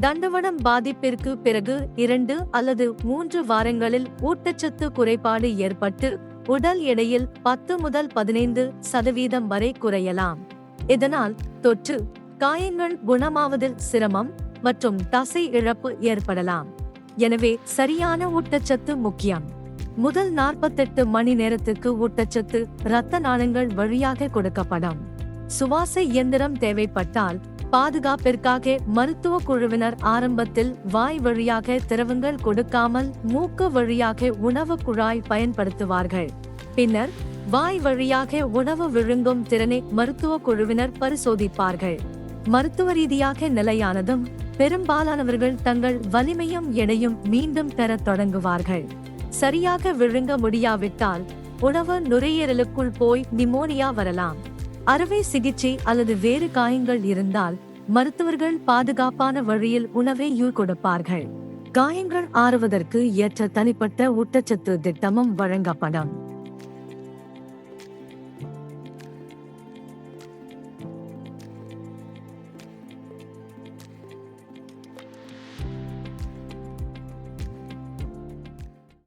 தண்டவனம் பாதிப்பிற்கு பிறகு இரண்டு அல்லது மூன்று வாரங்களில் ஊட்டச்சத்து குறைபாடு ஏற்பட்டு உடல் எடையில் பத்து முதல் பதினைந்து சதவீதம் வரை குறையலாம். இதனால் தொற்று காயங்கள் குணமாவதில் சிரமம் மற்றும் தசை இழப்பு ஏற்படலாம். எனவே சரியான ஊட்டச்சத்து முக்கியம். முதல் நாற்பத்தெட்டு மணி நேரத்துக்கு ஊட்டச்சத்து இரத்த நாளங்கள் வழியாக கொடுக்கப்படும். சுவாச இயந்திரம் தேவைப்பட்டால் பாதுகாப்பிற்காக மருத்துவ குழுவினர் ஆரம்பத்தில் வாய் வழியாக திரவங்கள் கொடுக்காமல் மூக்கு வழியாக உணவு குழாய் பயன்படுத்துவார்கள். பின்னர் வாய் வழியாக உணவு விழுங்கும் திறனை மருத்துவ குழுவினர் பரிசோதிப்பார்கள். மருத்துவ ரீதியாக நிலையானதும் பெரும்பாலானவர்கள் தங்கள் வலிமையும் எடையும் மீண்டும் பெறத் தொடங்குவார்கள். சரியாக விழுங்க முடியாவிட்டால் உணவு நுரையீரலுக்குள் போய் நிமோனியா வரலாம். அறுவை சிகிச்சை அல்லது வேறு காயங்கள் இருந்தால் மருத்துவர்கள் பாதுகாப்பான வழியில் உணவை யூ கொடுப்பார்கள். காயங்கள் ஆறுவதற்கு ஏற்ற தனிப்பட்ட ஊட்டச்சத்து திட்டமும் வழங்கப்படும்.